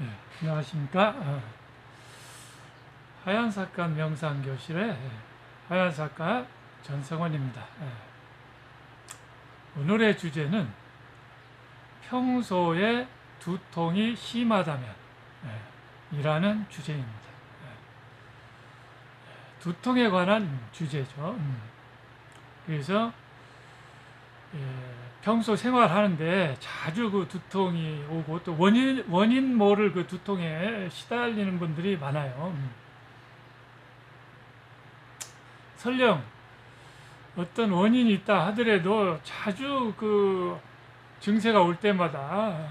네, 안녕하십니까. 어, 하얀사건 명상교실의 하얀사건 전성원입니다. 예. 오늘의 주제는 평소에 두통이 심하다면 예, 이라는 주제입니다. 예. 두통에 관한 주제죠. 음. 그래서 예, 평소 생활하는데 자주 그 두통이 오고 또 원인 원인 모를 그 두통에 시달리는 분들이 많아요. 음. 설령 어떤 원인이 있다 하더라도 자주 그 증세가 올 때마다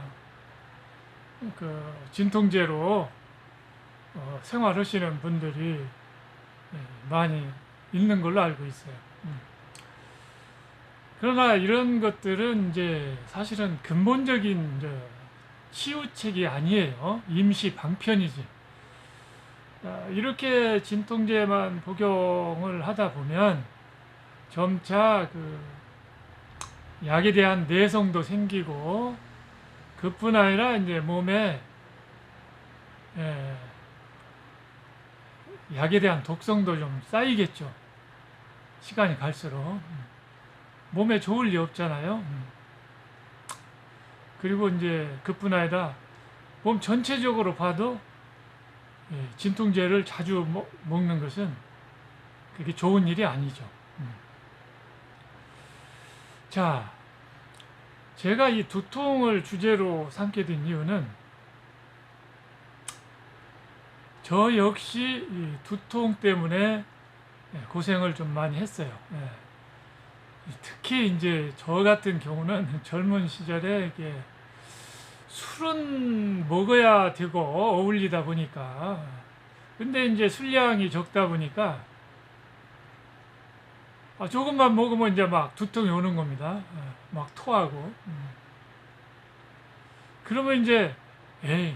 그 진통제로 어, 생활하시는 분들이 예, 많이 있는 걸로 알고 있어요. 음. 그러나 이런 것들은 이제 사실은 근본적인 이제 치유책이 아니에요. 임시 방편이지. 아, 이렇게 진통제만 복용을 하다 보면 점차 그 약에 대한 내성도 생기고 그뿐 아니라 이제 몸에 예, 약에 대한 독성도 좀 쌓이겠죠. 시간이 갈수록. 몸에 좋을 리 없잖아요. 음. 그리고 이제 그뿐 아니라 몸 전체적으로 봐도 예, 진통제를 자주 먹, 먹는 것은 그게 좋은 일이 아니죠. 음. 자, 제가 이 두통을 주제로 삼게 된 이유는 저 역시 이 두통 때문에 예, 고생을 좀 많이 했어요. 예. 특히 이제 저 같은 경우는 젊은 시절에 이게 술은 먹어야 되고 어울리다 보니까 근데 이제 술량이 적다 보니까 아, 조금만 먹으면 이제 막 두통이 오는 겁니다. 어, 막 토하고. 음. 그러면 이제 에이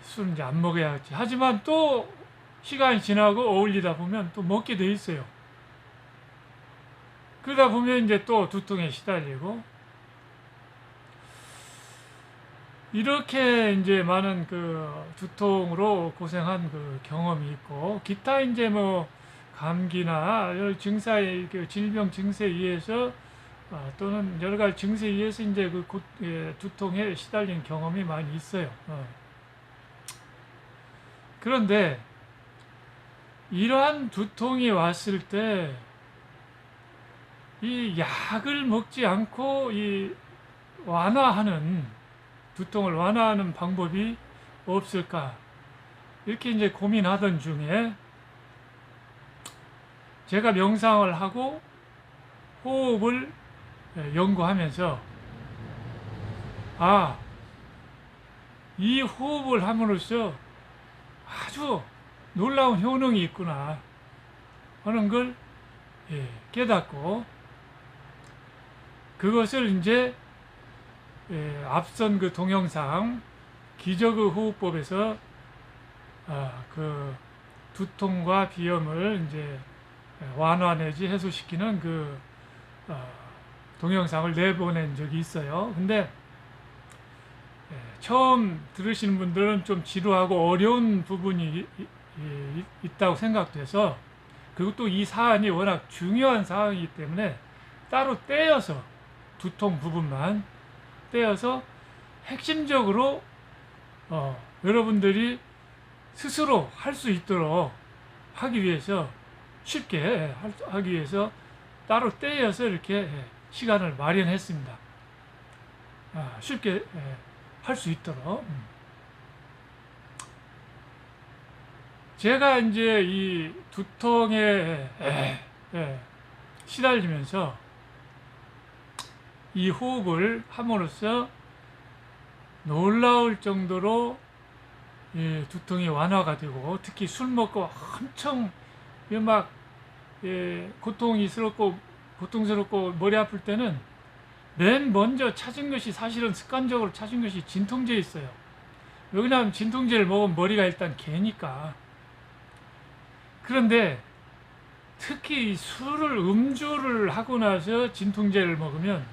술 이제 안 먹어야지. 하지만 또 시간이 지나고 어울리다 보면 또 먹게 돼 있어요. 그러다 보면 이제 또 두통에 시달리고 이렇게 이제 많은 그 두통으로 고생한 그 경험이 있고 기타 이제 뭐 감기나 여러 증사의 그 질병 증세에 의해서 어, 또는 여러 가지 증세에 의해서 이제 그 고, 예, 두통에 시달린 경험이 많이 있어요. 어. 그런데 이러한 두통이 왔을 때 이 약을 먹지 않고 이 완화하는 두통을 완화하는 방법이 없을까? 이렇게 이제 고민하던 중에 제가 명상을 하고 호흡을 연구하면서 아, 이 호흡을 함으로써 아주 놀라운 효능이 있구나 하는 걸 예, 깨닫고 그것을 이제 예, 앞선 그 동영상 기저그 호흡법에서 아, 그 두통과 비염을 이제 완화 내지 해소시키는 그 어, 동영상을 내보낸 적이 있어요. 근데 예, 처음 들으시는 분들은 좀 지루하고 어려운 부분이 있다고 생각돼서 그리고 또 이 사안이 워낙 중요한 사항이기 때문에 따로 떼어서 두통 부분만 떼어서 핵심적으로 어, 여러분들이 스스로 할 수 있도록 하기 위해서 쉽게 하기 위해서 따로 떼어서 이렇게 시간을 마련했습니다. 아, 쉽게 할 수 있도록. 음. 제가 이제 이 두통에 시달리면서 이 호흡을 함으로써 놀라울 정도로 예, 두통이 완화가 되고 특히 술 먹고 엄청 막 예, 고통이스럽고 고통스럽고 머리 아플 때는 맨 먼저 찾은 것이 사실은 습관적으로 찾은 것이 진통제 있어요. 왜냐하면 진통제를 먹으면 머리가 일단 개니까. 그런데 특히 술을 음주를 하고 나서 진통제를 먹으면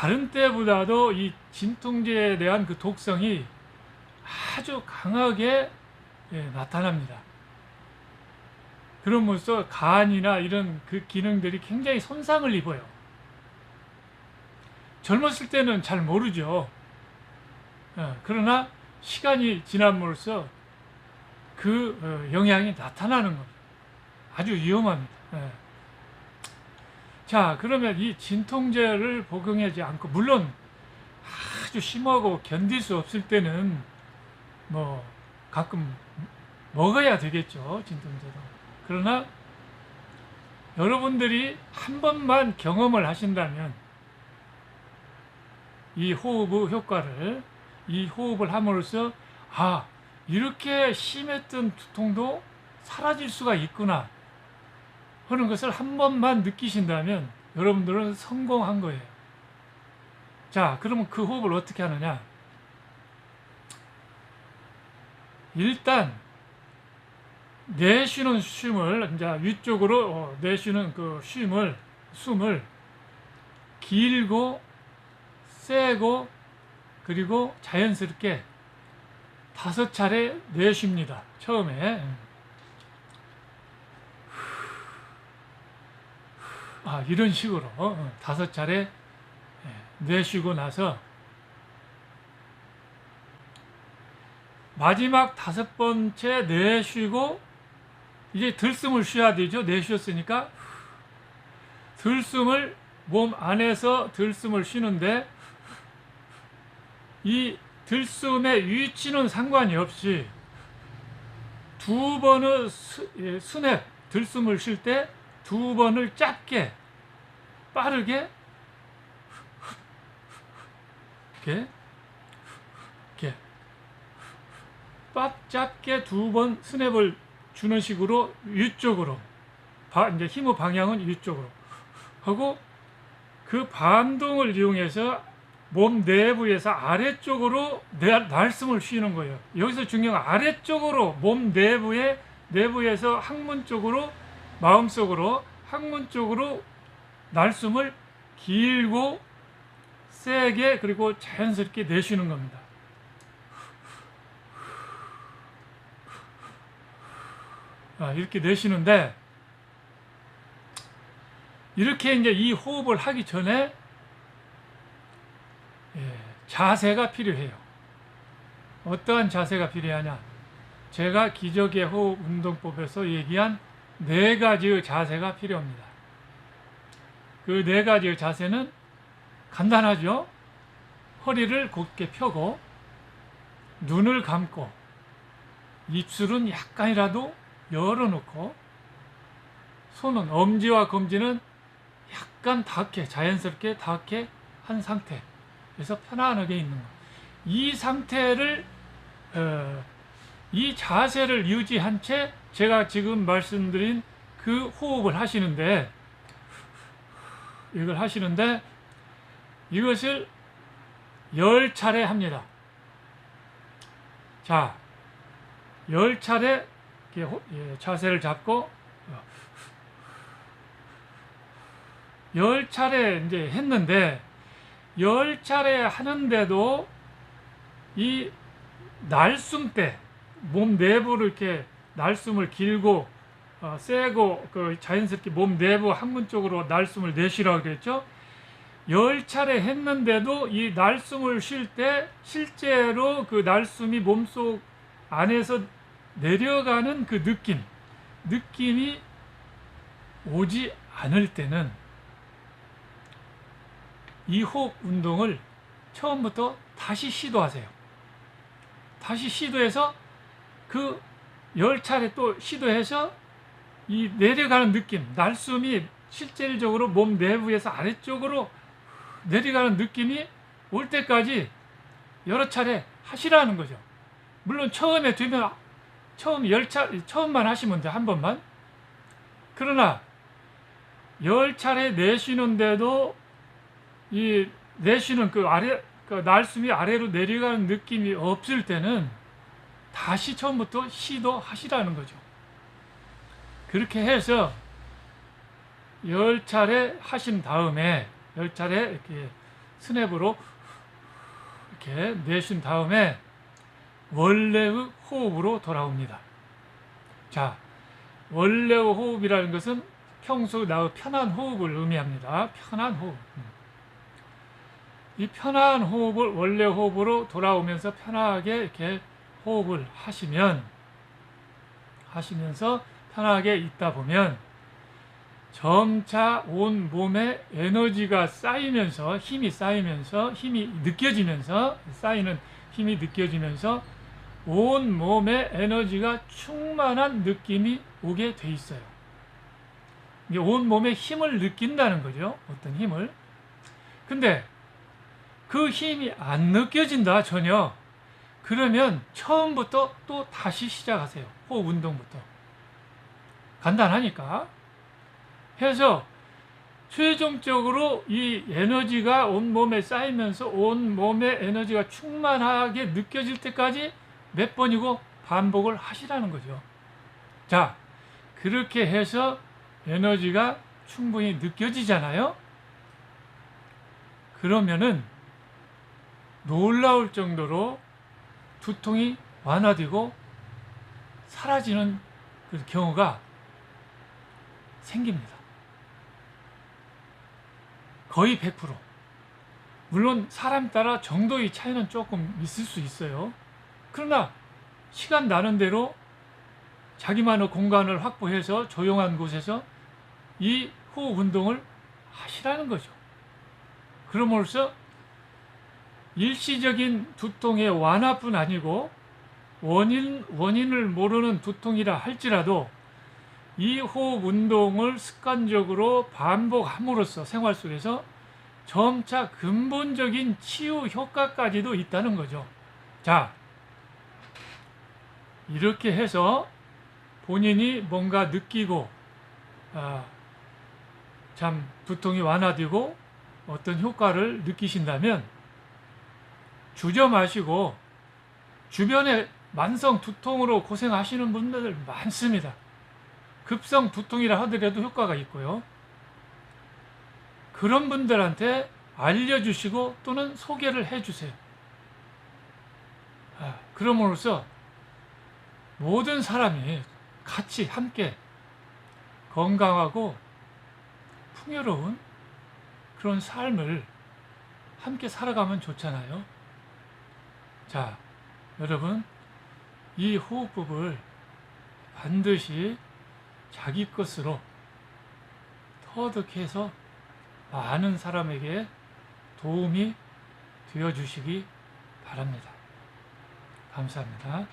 다른 때보다도 이 진통제에 대한 그 독성이 아주 강하게 예, 나타납니다. 그럼으로써 간이나 이런 그 기능들이 굉장히 손상을 입어요. 젊었을 때는 잘 모르죠. 어, 그러나 시간이 지남으로써 그 어, 영향이 나타나는 겁니다. 아주 위험합니다. 예. 자, 그러면 이 진통제를 복용하지 않고, 물론 아주 심하고 견딜 수 없을 때는 뭐 가끔 먹어야 되겠죠, 진통제도. 그러나 여러분들이 한 번만 경험을 하신다면 이 호흡의 효과를, 이 호흡을 함으로써, 아, 이렇게 심했던 두통도 사라질 수가 있구나. 하는 것을 한 번만 느끼신다면 여러분들은 성공한 거예요. 자, 그러면 그 호흡을 어떻게 하느냐? 일단 내쉬는 숨을 이제 위쪽으로 어, 내쉬는 그 쉼을 숨을 길고 세고 그리고 자연스럽게 다섯 차례 내쉽니다. 처음에 아, 이런 식으로 어, 다섯 차례 예, 내쉬고 나서 마지막 다섯 번째 내쉬고 이제 들숨을 쉬어야 되죠. 내쉬었으니까 들숨을 몸 안에서 들숨을 쉬는데 이 들숨의 위치는 상관이 없이 두 번의 스, 예, 스냅 들숨을 쉴때 두 번을 짧게 빠르게 이렇게 이렇게 빡 짧게 두 번 스냅을 주는 식으로 위쪽으로 바, 이제 힘의 방향은 위쪽으로 하고 그 반동을 이용해서 몸 내부에서 아래쪽으로 내, 날숨을 쉬는 거예요. 여기서 중요한 건 아래쪽으로 몸 내부에 내부에서 항문 쪽으로 마음속으로 항문 쪽으로 날숨을 길고 세게 그리고 자연스럽게 내쉬는 겁니다. 아, 이렇게 내쉬는데 이렇게 이제 이 호흡을 하기 전에 예, 자세가 필요해요. 어떠한 자세가 필요하냐? 제가 기적의 호흡 운동법에서 얘기한 네 가지의 자세가 필요합니다. 그 네 가지의 자세는 간단하죠? 허리를 곧게 펴고 눈을 감고 입술은 약간이라도 열어놓고 손은 엄지와 검지는 약간 닿게 자연스럽게 닿게 한 상태. 그래서 편안하게 있는 것. 이 상태를 어, 이 자세를 유지한 채 제가 지금 말씀드린 그 호흡을 하시는데 이걸 하시는데 이것을 열 차례 합니다. 자, 열 차례 이렇게 호- 예, 자세를 잡고 열 차례 이제 했는데 열 차례 하는데도 이 날숨 때 몸 내부를 이렇게 날숨을 길고 어, 세고 그 자연스럽게 몸 내부 항문 쪽으로 날숨을 내쉬라고 그랬죠. 열 차례 했는데도 이 날숨을 쉴 때 실제로 그 날숨이 몸속 안에서 내려가는 그 느낌, 느낌이 오지 않을 때는 이 호흡 운동을 처음부터 다시 시도하세요. 다시 시도해서 그 열 차례 또 시도해서 이 내려가는 느낌, 날숨이 실질적으로 몸 내부에서 아래쪽으로 내려가는 느낌이 올 때까지 여러 차례 하시라는 거죠. 물론 처음에 되면 처음 열 차, 처음만 하시면 돼, 한 번만. 그러나 열 차례 내쉬는데도 이 내쉬는 그 아래 그 날숨이 아래로 내려가는 느낌이 없을 때는 다시 처음부터 시도하시라는 거죠. 그렇게 해서 열 차례 하신 다음에 열 차례 이렇게 스냅으로 이렇게 내쉰 다음에 원래의 호흡으로 돌아옵니다. 자, 원래의 호흡이라는 것은 평소 나의 편한 호흡을 의미합니다. 편한 호흡. 음. 이 편한 호흡을 원래 호흡으로 돌아오면서 편하게 이렇게 호흡을 하시면 하시면서 편하게 있다 보면 점차 온 몸에 에너지가 쌓이면서 힘이 쌓이면서 힘이 느껴지면서 쌓이는 힘이 느껴지면서 온 몸에 에너지가 충만한 느낌이 오게 돼 있어요. 온 몸에 힘을 느낀다는 거죠. 어떤 힘을. 근데 그 힘이 안 느껴진다 전혀. 그러면 처음부터 또 다시 시작하세요. 호흡 운동부터. 간단하니까. 해서 최종적으로 이 에너지가 온 몸에 쌓이면서 온 몸에 에너지가 충만하게 느껴질 때까지 몇 번이고 반복을 하시라는 거죠. 자, 그렇게 해서 에너지가 충분히 느껴지잖아요? 그러면은 놀라울 정도로 두통이 완화되고 사라지는 그 경우가 생깁니다. 거의 100%. 물론 사람 따라 정도의 차이는 조금 있을 수 있어요. 그러나 시간 나는 대로 자기만의 공간을 확보해서 조용한 곳에서 이 호흡 운동을 하시라는 거죠. 그럼으로써 일시적인 두통의 완화뿐 아니고 원인, 원인을 모르는 두통이라 할지라도 이 호흡 운동을 습관적으로 반복함으로써 생활 속에서 점차 근본적인 치유 효과까지도 있다는 거죠. 자, 이렇게 해서 본인이 뭔가 느끼고, 아, 참 두통이 완화되고 어떤 효과를 느끼신다면 주저 마시고 주변에 만성 두통으로 고생하시는 분들 많습니다. 급성 두통이라 하더라도 효과가 있고요. 그런 분들한테 알려주시고 또는 소개를 해주세요. 아, 그럼으로써 모든 사람이 같이 함께 건강하고 풍요로운 그런 삶을 함께 살아가면 좋잖아요. 자, 여러분, 이 호흡법을 반드시 자기 것으로 터득해서 많은 사람에게 도움이 되어 주시기 바랍니다. 감사합니다.